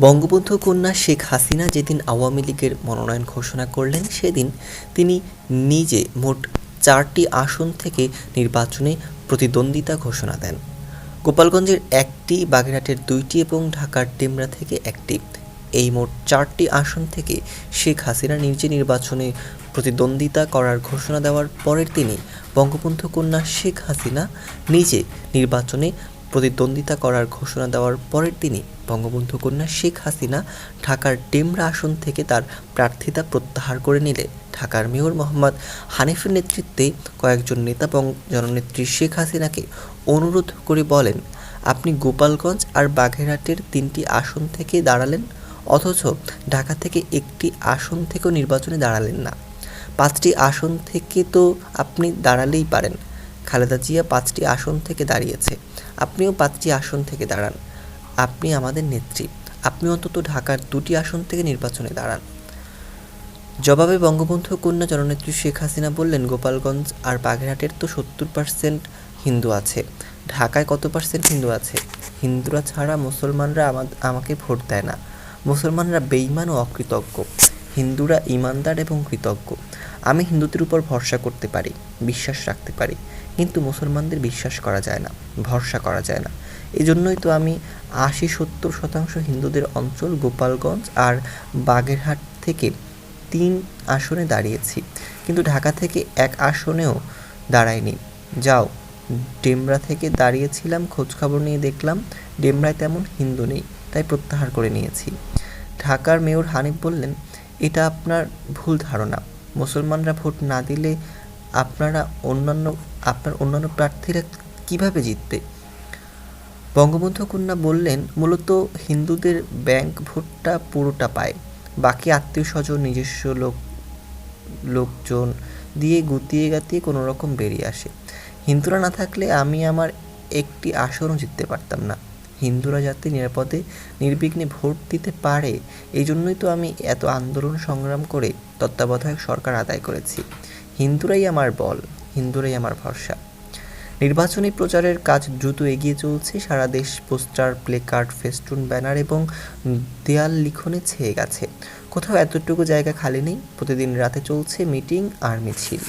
বঙ্গবন্ধু কন্যা শেখ হাসিনা যেদিন আওয়ামী লীগের মনোনয়ন ঘোষণা করলেন, সেদিন তিনি নিজে মোট চারটি আসন থেকে নির্বাচনে প্রতিদ্বন্দ্বিতা ঘোষণা দেন। গোপালগঞ্জের একটি, বাগেরহাটের দুইটি এবং ঢাকার ডেমরা থেকে একটি। এই মোট চারটি আসন থেকে শেখ হাসিনা নিজে নির্বাচনে প্রতিদ্বন্দ্বিতা করার ঘোষণা দেওয়ার পরের তিনি বঙ্গবন্ধু কন্যা শেখ হাসিনা নিজে নির্বাচনে প্রতিদ্বন্দ্বিতা করার ঘোষণা দেওয়ার পরের দিনই বঙ্গবন্ধু কন্যা শেখ হাসিনা ঢাকার ডেমরা আসন থেকে তার প্রার্থিতা প্রত্যাহার করে নিলে। ঢাকার মেয়র মোহাম্মদ হানিফের নেতৃত্বে কয়েকজন নেতা এবং জননেত্রী শেখ হাসিনাকে অনুরোধ করে বলেন, আপনি গোপালগঞ্জ আর বাঘেরহাটের তিনটি আসন থেকে দাঁড়ালেন, অথচ ঢাকা থেকে একটি আসন থেকেও নির্বাচনে দাঁড়ালেন না। পাঁচটি আসন থেকে তো আপনি দাঁড়ালেই পারেন। খালেদা জিয়া পাঁচটি আসন থেকে দাঁড়িয়েছে। আপনিও পাঁচটি আসন থেকে দাঁড়ান। আপনি আমাদের নেত্রী। আপনি অন্তত ঢাকার দুটি আসন থেকে নির্বাচনে দাঁড়ান। জবাবে বঙ্গবন্ধু কন্যা জননেত্রী শেখ হাসিনা বললেন, গোপালগঞ্জ আর বাগেরহাটের তো সত্তর পার্সেন্ট হিন্দু আছে। ঢাকায় কত পার্সেন্ট হিন্দু আছে? হিন্দুরা ছাড়া মুসলমানরা আমাকে ভোট দেয় না। মুসলমানরা বেইমান ও অকৃতজ্ঞ। হিন্দুরা ইমানদার এবং কৃতজ্ঞ। আমি হিন্দুদের উপর ভরসা করতে পারি, বিশ্বাস রাখতে পারি, কিন্তু মুসলমানদের বিশ্বাস করা যায় না, ভরসা করা যায় না। এই জন্যই তো আমি আশি সত্তর শতাংশ হিন্দুদের অঞ্চল গোপালগঞ্জ আর বাগেরহাট থেকে তিন আসনে দাঁড়িয়েছি, কিন্তু ঢাকা থেকে এক আসনেও দাঁড়ায়নি যাও, ডেমরা থেকে দাঁড়িয়েছিলাম, খোঁজখবর নিয়ে দেখলাম, ডেমরায় তেমন হিন্দু নেই, তাই প্রত্যাহার করে নিয়েছি। ঢাকার মেয়র হানিফ বললেন, এটা আপনার ভুল ধারণা। মুসলমানরা ভোট না দিলে আপনারা অন্যান্য, আপনার অন্যান্য প্রার্থীরা কীভাবে জিতবে? বঙ্গবন্ধু কন্যা বললেন, মূলত হিন্দুদের ব্যাংক ভোটটা পুরোটা পায়। বাকি আত্মীয় স্বজন, নিজস্ব লোক, লোকজন দিয়ে গুতিয়ে গাতিয়ে কোনো রকম বেরিয়ে আসে। হিন্দুরা না থাকলে আমি আমার একটি আসনও জিততে পারতাম না। হিন্দুরা যাতে নিরাপদে, নির্বিঘ্নে ভোট দিতে পারে এই জন্যই তো আমি এত আন্দোলন সংগ্রাম করে তত্ত্বাবধায়ক সরকার আদায় করেছি। হিন্দুরাই আমার বল, হিন্দুরাই আমার ভরসা। নির্বাচনী প্রচারের কাজ দ্রুত এগিয়ে চলছে, সারা দেশ পোস্টার, প্লেকার্ড, ফেস্টুন, ব্যানার এবং দেয়াল লিখনে ছেয়ে গেছে। কোথাও এতটুকু জায়গা খালি নেই, প্রতিদিন রাতে চলছে মিটিং আর মিছিল।